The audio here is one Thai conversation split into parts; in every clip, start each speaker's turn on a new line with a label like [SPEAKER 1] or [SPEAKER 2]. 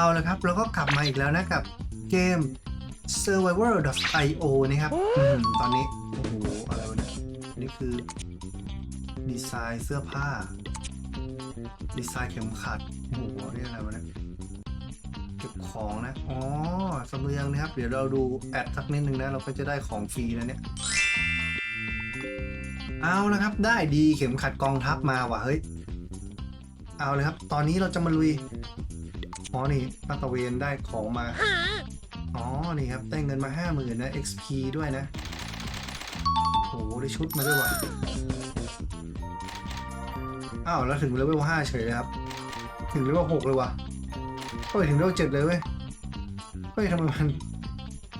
[SPEAKER 1] เอาละครับเราก็กลับมาอีกแล้วนะกับเกม survivor.io นะครับอืมตอนนี้ โอ้โห อะไรวะเนี่ยนี่คือ ดีไซน์เสื้อผ้า ดีไซน์เข็มขัด โอ้โหนี่อะไรวะเนี่ยเก็บของนะ อ๋อเสมืองนะครับ เดี๋ยวเราดูแอดสักนิดนึงนะ เราก็จะได้ของฟรีนะเนี่ย เอาละครับ ได้ดีเข็มขัดกองทัพมาว่ะ เฮ้ย เอาเลยครับ ตอนนี้เราจะมาลุย อ๋อนี่ลาตะเวนได้ของมา อ๋อ นี่ครับ ได้เงินมาห้าหมื่นนะ XP ด้วยนะ โอ้โห ได้ชุดมาด้วยว่ะ อ้าว แล้วถึงเลเวลห้าเฉยเลยครับ ถึงเลเวลหกเลยว่ะเฮ้ยถึงเลเวลเจ็ดเลยเว้ยเฮ้ยทำไมมัน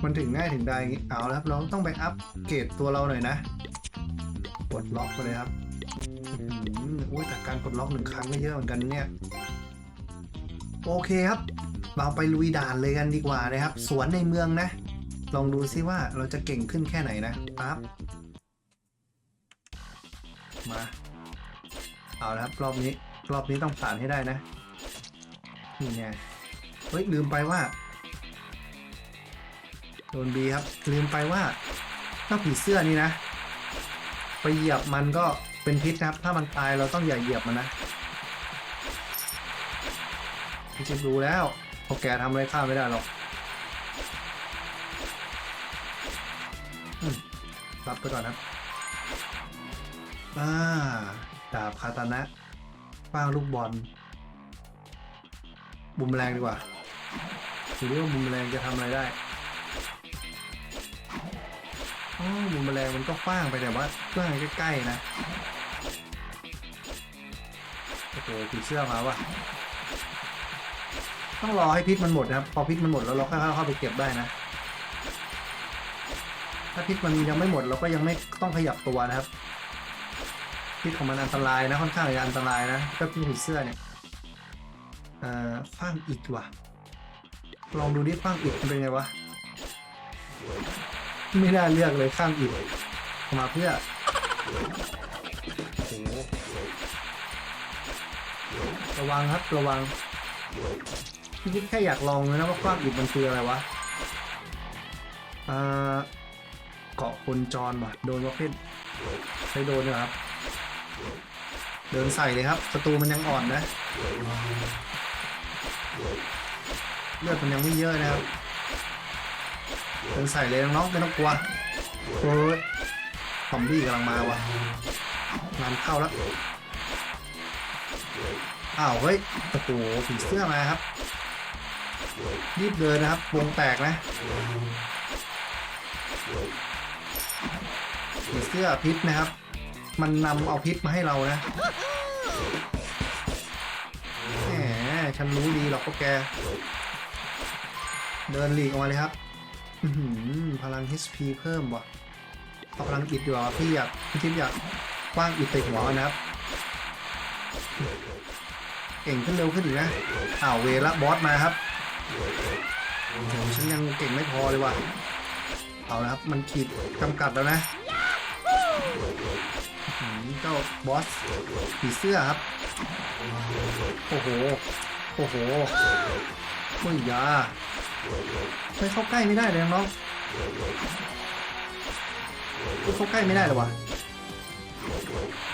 [SPEAKER 1] มันถึงง่ายถึงได้อย่างงี้เอาแล้วครับ เราต้องไปอัปเกรดตัวเราหน่อยนะกดล็อกไปเลยครับอุ้ยแต่การกดล็อกหนึ่งครั้งก็เยอะเหมือนกันเนี่ย โอเคครับเราไปลุยด่านเลยกันดีกว่านะครับ สวนในเมืองนะ ลองดูซิว่าเราจะเก่งขึ้นแค่ไหนนะปั๊บมา เอาละครับ รอบนี้ รอบนี้ต้องผ่านให้ได้นะ นี่ไงเฮ้ย ลืมไปว่าโดนบีครับ ลืมไปว่าถ้าผีเสื้อนี่นะ ไปเหยียบมันก็เป็นพิษนะครับ ถ้ามันตายเราต้องอย่าเหยียบมันนะ พี่จิ๊บรู้แล้วพอแกทำอะไรข้าไม่ได้หรอกรับไปก่อนครับอ่าดาบคาตานะป้างลูกบอลบุมแมลงดีกว่าดูดิว่าบุมแมลงจะทำอะไรได้อ๋อบุมแมลงมันก็ฟ้างไปแต่ว่าฟ้างใกล้ๆนะโอ้โหผีเสื้อมาว่ะ ต้องรอให้พิษมันหมดนะครับ พอพิษมันหมดแล้วเราค่อยๆเข้าไปเก็บได้นะ ถ้าพิษมันยังไม่หมดเราก็ยังไม่ต้องขยับตัวนะครับ พิษของมันอันตรายนะค่อนข้างจะอันตรายนะถ้าพิษผีเสื้อเนี่ยเอ่อฟ้างอิดว่ะ ลองดูดิฟ้างอิดเป็นไงวะ ไม่น่าเลือกเลยข้ามอิดมาเพื่อระวังครับ ระวัง พี่คิดแค่อยากลองเลยนะว่าความอิดมันคืออะไรวะเกาะคนจรว่ะ โดนประเภทใช้โดนนะครับ เดินใส่เลยครับศัตรูมันยังอ่อนนะเลือดมันยังไม่เยอะนะครับเดินใส่เลยน้องๆไม่ต้องกลัวโอ้ยซอมบี้กำลังมาว่ะงานเข้าแล้วอ้าวเฮ้ยโอ้โหผีเสื้อมาครับ รีบเดินนะครับ วงแตกนะเสื้อพิษนะครับ มันนำเอาพิษมาให้เรานะแหมฉันรู้ดีหรอกพวกแก เดินหลีกออกมาเลยครับพลัง HP เพิ่มว่ะเอาพลังอิดดีกว่าพี่อยากพี่ทิพย์อยากคว้างอิดใส่หัวนนะครับเก่งขึ้นเร็วขึ้นอีกนะอ้าวเวละบอสมาครับ โอ้โหฉันยังเก่งไม่พอเลยว่ะ เอาละครับ มันขีดจำกัดแล้วนะอื้อหือเจ้าบอสผีเสื้อครับ โอ้โห โอ้โหโอ้ยยาไม่เข้าใกล้ไม่ได้เลยน้องๆเข้าใกล้ไม่ได้หรอวะ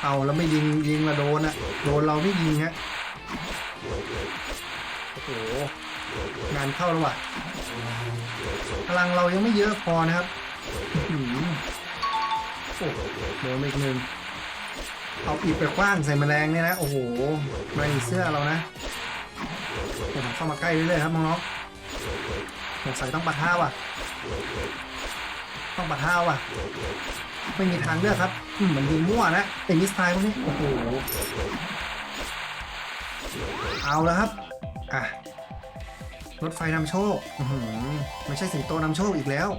[SPEAKER 1] เอาแล้วไม่ยิงยิงละโดนอะโดนเราไม่ยิงฮะ โอ้โห งานเข้าแล้วว่ะพลังเรายังไม่เยอะพอนะครับอื้อหือโอ้โดนไปอีกหนึ่งเอาอีกไปคว้างใส่แมลงเนี่ยนะ โอ้โหแมลงเสื้อเรานะผมเข้ามาใกล้เรื่อยๆครับน้องๆสงสัยต้องปะท่าว่ะ ต้องปะท่าว่ะ ไม่มีทางเลือกครับอืมมันยิงมั่วนะไอ้มิสไทล์พวกนี้ โอ้โห เอาแล้วครับ อะ รถไฟนำโชคไม่ใช่สิงโตนำโชคอีกแล้ว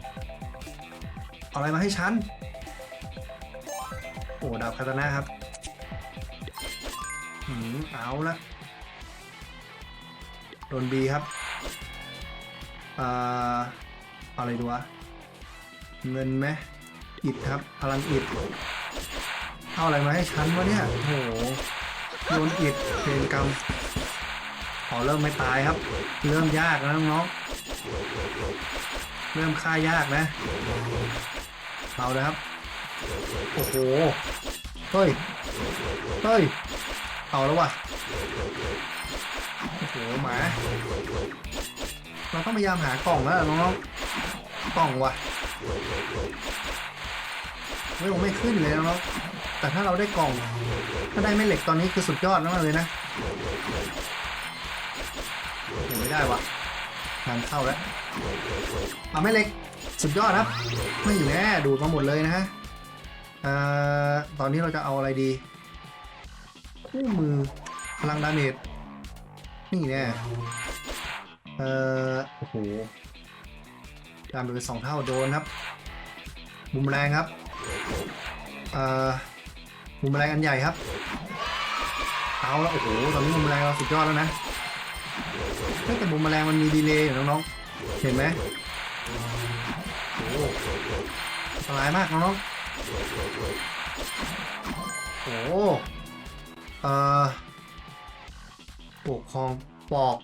[SPEAKER 1] เอาอะไรมาให้ฉัน โอ้ดาบคาตานะครับหืมเอาละโดนบีครับอ่าอะไรดูวะ เงินไหมอิดครับพลังอิดเอาอะไรมาให้ฉันวะเนี่ย โอ้โหโยนอิดเพลงกรรม อ๋อเริ่มไม่ตายครับ เริ่มยากแล้วน้องๆเริ่มฆ่ายากนะเอาเลยครับ โอ้โห เฮ้ย เฮ้ย เอาแล้วว่ะโอ้โหหมา เราต้องพยายามหากล่องแล้วน้องๆกล่องว่ะไม่ลงไม่ขึ้นเลยน้องๆแต่ถ้าเราได้กล่อง ถ้าได้แม่เหล็กตอนนี้คือสุดยอดมากเลยนะ ได้วะงานเข้าแล้วเอาแม่เล็ก สุดยอดครับ ไม่อยู่แน่ดูดมาหมดเลยนะฮะตอนนี้เราจะเอาอะไรดีคู่มือพลังดาเมจนี่แน่เออโอ้โหดาเมจสองเท่าโดนครับ มุมแรงครับเอ่อมุมแรงอันใหญ่ครับ เอาแล้วโอ้โหตอนนี้มุมแรงเราสุดยอดแล้วนะ แต่มุมแรงมันมีดีเลย์อยู่น้องๆ เห็นไหมโอ้โหอันตรายมากน้องๆโอ้โหเอ่อปกครองปอก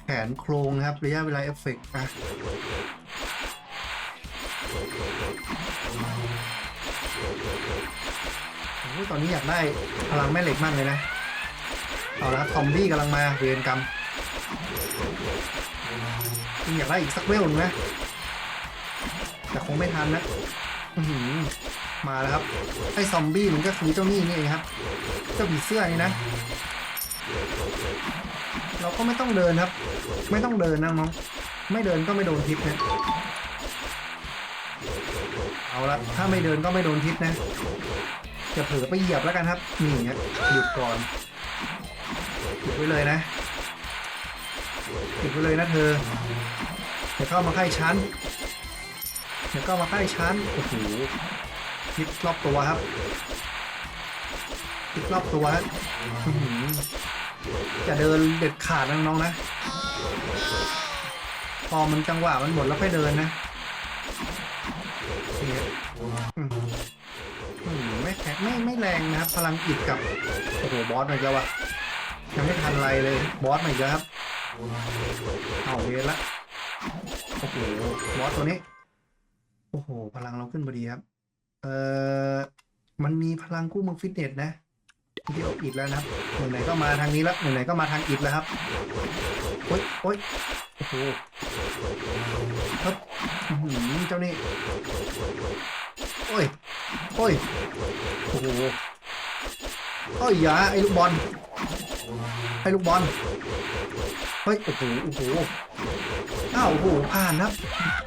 [SPEAKER 1] แขนโครงนะครับระยะเวลาเอฟเฟกต์อะโอ้โหตอนนี้อยากได้พลังแม่เหล็กมากเลยนะ เอาละครับซอมบี้กำลังมาเวรกรรม อยากได้อีกสักเวลหนึงนะแต่คงไม่ทันนะมาแล้วครับ ไอ้ซอมบี้มันก็คือเจ้านี่นี่เองครับเจ้าผีเสื้อนี่นะ เราก็ไม่ต้องเดินครับ ไม่ต้องเดินนะน้อง ไม่เดินก็ไม่โดนพิษนะ เอาละถ้าไม่เดินก็ไม่โดนพิษนะจะเผลอไปเหยียบแล้วกันครับนี่ฮะหยุดก่อนหยุดไว้เลยนะ หยุดไว้เลยนะเธออย่าเข้ามาใกล้ฉันเดี๋ยวก็มาใกล้ชั้นโอ้โหพลิกรอบตัวครับพลิกรอบตัวฮะจะเดินเด็ดขาดน้องๆนะ พอมันจังหวะมันหมดแล้วค่อยเดินนะไม่แข็งไม่ไม่แรงนะครับ พลังอิดกับโอ้โหบอสมาอีกแล้ววะยังไม่ทันไรเลยบอสมาอีกแล้วครับ เอาเวรละโอ้โหบอสตัวนี้ โอ้โห พลังเราขึ้นพอดีครับ เอ่อ มันมีพลังกู้มือฟิตเนสนะที่เอาอิดแล้วนะครับไหนก็มาทางนี้แล้วหนไหนก็มาทางอิดแล้วครับ โอ๊ยโอ๊ยโอ้โหครับหือเจ้านี่โอ้ย โอ้ย โอ้โห โอ้ยอยาไอ้ลูกบอลไอ้ลูกบอลเฮ้ยโอ้โหโอ้โหอ้าวโอ้โหผ่านครับ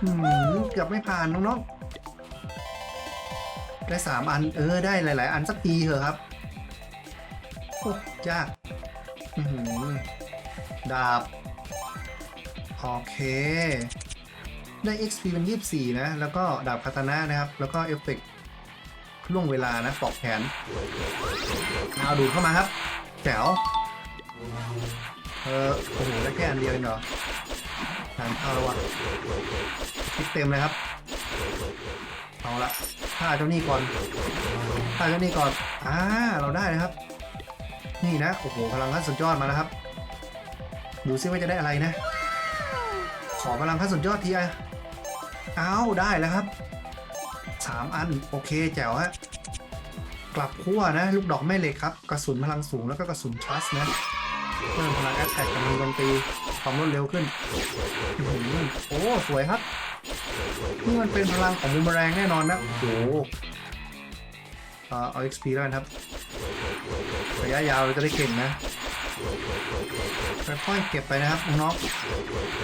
[SPEAKER 1] อืมเกือบไม่ผ่านน้องๆได้สามอันเออได้หลาย ๆ อันสักทีเถอะครับโอ้ยากดาบ โอเค ได้ XP เป็น 24 นะ แล้วก็ดาบคาตานะนะครับ แล้วก็เอฟเฟกต์ ล่วงเวลานะปอกแขนเอาดูเข้ามาครับแจ๋วเออโอ้โหได้แค่อันเดียวเองเหรอทานข้าวแล้ววะคิดเต็มเลยครับเอาละฆ่าเจ้านี่ก่อนฆ่าเจ้านี่ก่อนอ่าเราได้นะครับ นี่นะโอ้โหพลังขั้นสุดยอดมาแล้วครับ ดูซิว่าจะได้อะไรนะ ขอพลังขั้นสุดยอดทีอะเอาได้แล้วครับ สามอัน โอเคแจ๋วฮะ กลับขั้วนะ ลูกดอกแม่เหล็กครับ กระสุนพลังสูงแล้วก็กระสุนทรัสนะเพิ่มพลังแอตแทกกำลังโจมตีความรวดเร็วขึ้นโอ้สวยครับนี่มันเป็นพลังของบูมแมลงแน่นอนนะ โอ้โหเออเอา XP แล้วกันครับ ระยะยาวเราจะได้เก่งนะค่อยๆเก็บไปนะครับน้อง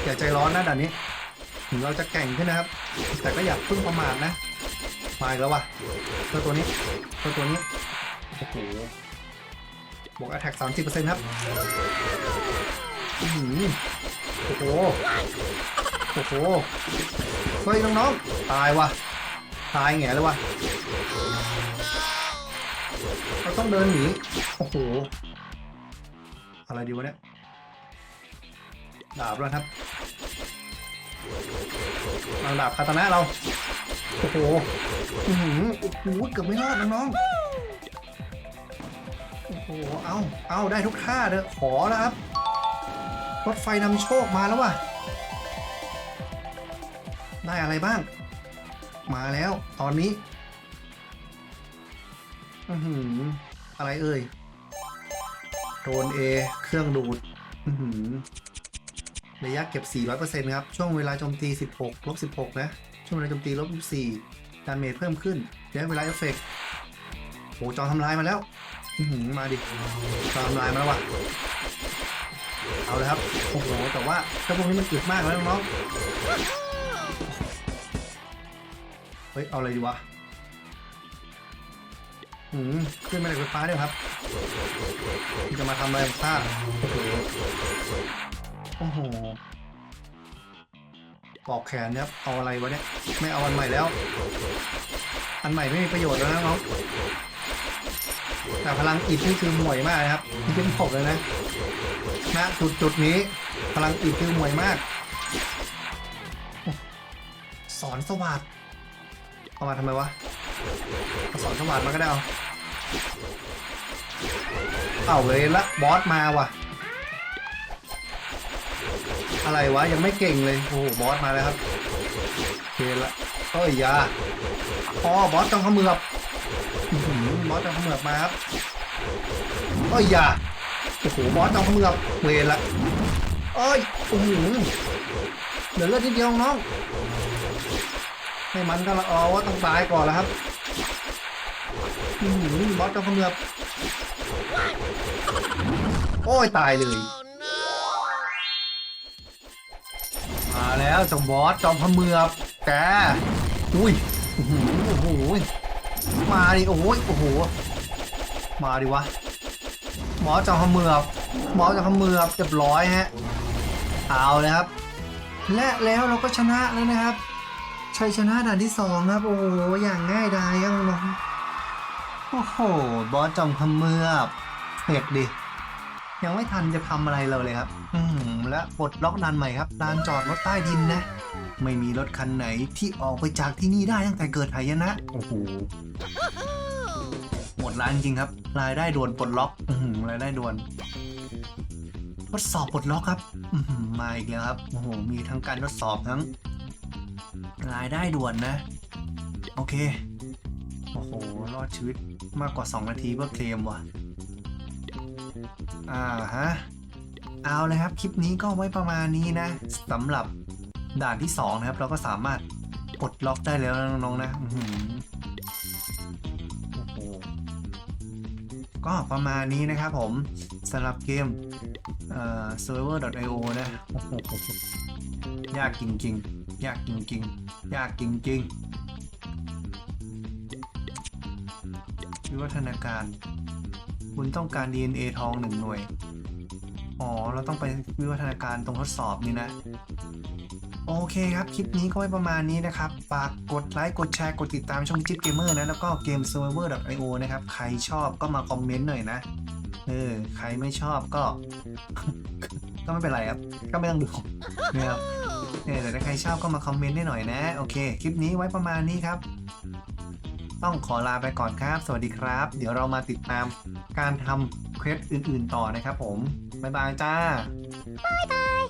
[SPEAKER 1] อย่าใจร้อนนะด่านนี้ ถึงเราจะแก่งขึ้นนะครับ แต่ก็อย่าเพิ่งประมาทนะ มาอีกแล้วว่ะเจ้าตัวนี้เจ้าตัวนี้โอ้โหบวก attack 30%ครับอื้อหือโอ้โหโอ้โหเฮ้ยน้องๆ ตายว่ะ ตายแง่เลยว่ะเราต้องเดินหนี โอ้โห อะไรดีวะเนี่ย ดาบแล้วครับเอาดาบคาตานะเรา โอ้โหอื้อหือโอ้โหเกือบไม่รอดน้องๆโอ้โห เอาเอาได้ทุกท่าเด้อขอแล้วครับ รถไฟนำโชคมาแล้วว่ะ ได้อะไรบ้าง มาแล้วตอนนี้ อือหืออะไรเอ่ยโดน A เครื่องดูด อือหือ ระยะเก็บ 400%ครับ ช่วงเวลาโจมตี 16ลบ16 นะ ช่วงเวลาโจมตีลบ4ดาเมจเพิ่มขึ้นระยะเวลาเอฟเฟกต์โหจอทำลายมาแล้วมาดิจอทำลายมาแล้วว่ะเอาเลยครับ โอ้โห แต่ว่าเจ้าพวกนี้มันอึดมากแล้วน้องเฮ้ย เอาอะไรดีวะอืมขึ้นมาจากไฟฟ้าด้วยครับ จะมาทำอะไรพลาดโอ้โห โอ้โหปอกแขนครับเอาอะไรวะเนี่ยไม่เอาอันใหม่แล้ว อันใหม่ไม่มีประโยชน์แล้วนะน้องแต่พลังอิดนี่คือห่วยมากนะครับนี่เป็นผมเลยนะณจุดจุดนี้ พลังอิดคือห่วยมาก สอนสวัสดเอามาทำไมวะสอนสวัสดมาก็ได้เอาเอาเลยละบอสมาว่ะ อะไรวะยังไม่เก่งเลยโอ้โหบอสมาแล้วครับโอเคละเอ้ยอยาอ๋อบอสต้องเขมือบบอสต้องเขมือบมาครับเอ้ยอยาโอ้โหบอสต้องเขมือบเวรละเอ้ยโอ้โหเหลือเลือดนิดเดียวน้องให้มันก็ละออว่าต้องตายก่อนแล้วครับอือบอสต้องเขมือบโอ้ยตายเลย มาแล้วจอมบอสจอมพะเมือบแกอุ้ยโอ้โหมาดิโอ้โหโอ้โหมาดิวะหมอจอมพะเมือบหมอจอมพะเมือบเรียบร้อยฮะเอาเลยครับ และแล้วเราก็ชนะแล้วนะครับชัยชนะด่านที่สองครับ โอ้โหอย่างง่ายดายครับน้องโอ้โห บอสจอมพะเมือบเผ็ดดิ ยังไม่ทันจะทำอะไรเราเลยครับ อื และปลดล็อกด่านใหม่ครับลานจอดรถใต้ดินนะ ไม่มีรถคันไหนที่ออกไปจากที่นี่ได้ตั้งแต่เกิดหายนะ โอ้โหหมดร้านจริงครับ รายได้ด่วนปลดล็อกอืมรายได้ด่วนทดสอบปลดล็อกครับอืมมาอีกแล้วครับโอ้โหมีทั้งการทดสอบทั้ง รายได้ด่วนนะ โอเคโอ้โหรอดชีวิตมากกว่า 2 นาทีเพื่อเคลมว่ะ อ่าฮะ เอาเลยครับ คลิปนี้ก็ไว้ประมาณนี้นะสำหรับด่านที่ 2 นะครับ เราก็สามารถปลดล็อกได้แล้วน้องๆนะก็ประมาณนี้นะครับผมสำหรับเกมเอ่อ server.io นะยากจริงๆ ยากจริงๆ ยากจริงๆวิวัฒนาการ คุณต้องการ DNA ทองหนึ่งหน่วย อ๋อ เราต้องไปวิวัฒนาการตรงทดสอบนี่นะ โอเคครับ คลิปนี้ก็ไว้ประมาณนี้นะครับ ฝากกดไลค์ กดแชร์ กดติดตามช่องจิ๊บเกมเมอร์นะ แล้วก็เกม server.io นะครับ ใครชอบก็มาคอมเมนต์หน่อยนะ เออ ใครไม่ชอบก็ ก็ไม่เป็นไรครับ ก็ไม่ต้องดูนะครับเออแต่ถ้าใครชอบก็มาคอมเมนต์ได้หน่อยนะ โอเค คลิปนี้ไว้ประมาณนี้ครับ ต้องขอลาไปก่อนครับ สวัสดีครับ เดี๋ยวเรามาติดตามการทำเควสอื่น ๆ ต่อนะครับผม บ๊ายบายจ้า
[SPEAKER 2] บายบาย